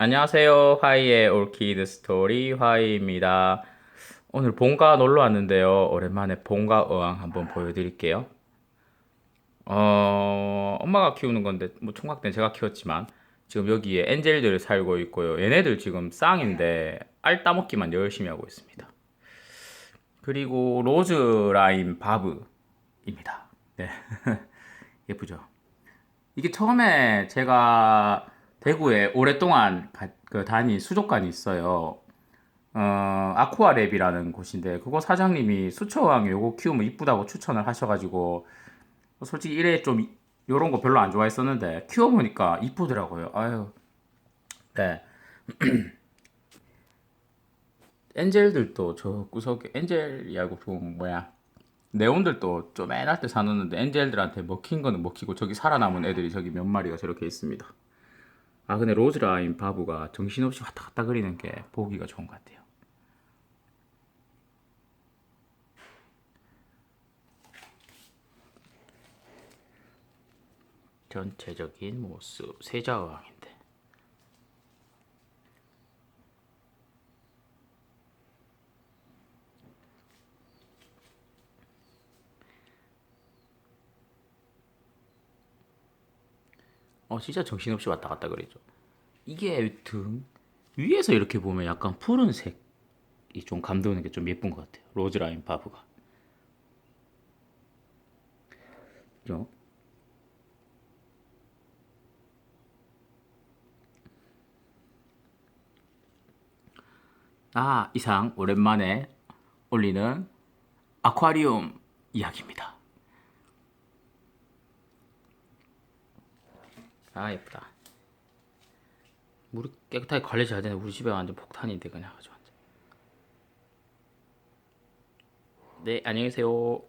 안녕하세요. 화이의 올키드 스토리 화이입니다. 오늘 본가 놀러 왔는데요. 오랜만에 본가 어항 한번 보여드릴게요. 어, 엄마가 키우는 건데, 뭐 총각 때는 제가 키웠지만, 지금 여기에 엔젤들 살고 있고요. 얘네들 지금 쌍인데, 알 따먹기만 열심히 하고 있습니다. 그리고 로즈라인 바브입니다. 네. 예쁘죠? 이게 처음에 제가 대구에 오랫동안 가- 그 다닌 수족관이 있어요. 어, 아쿠아랩이라는 곳인데 그거 사장님이 수초왕 요거 키우면 이쁘다고 추천을 하셔가지고 솔직히 이래 좀 이- 요런 거 별로 안 좋아했었는데 키워보니까 이쁘더라고요. 아유, 네. 엔젤들도 저 구석에 엔젤이하고 좀 뭐야 네온들도 쪼매날 때 사놓는데 엔젤들한테 먹힌 거는 먹히고 저기 살아남은 애들이 저기 몇 마리가 저렇게 있습니다. 아 근데 로즈라인 바보가 정신없이 왔다 갔다 그리는 게 보기가 좋은 것 같아요. 전체적인 모습 세자어항인데 어 진짜 정신없이 왔다 갔다 그리죠. 이게 등 위에서 이렇게 보면 약간 푸른색이 좀 감도는 게 좀 예쁜 것 같아요. 로즈라인 바브가. 그죠? 아, 이상 오랜만에 올리는 아쿠아리움 이야기입니다. 아, 예쁘다. 물이 깨끗하게 관리 잘 되네. 우리 집에 완전 폭탄인데 그냥 아주 완전. 네, 안녕히 계세요.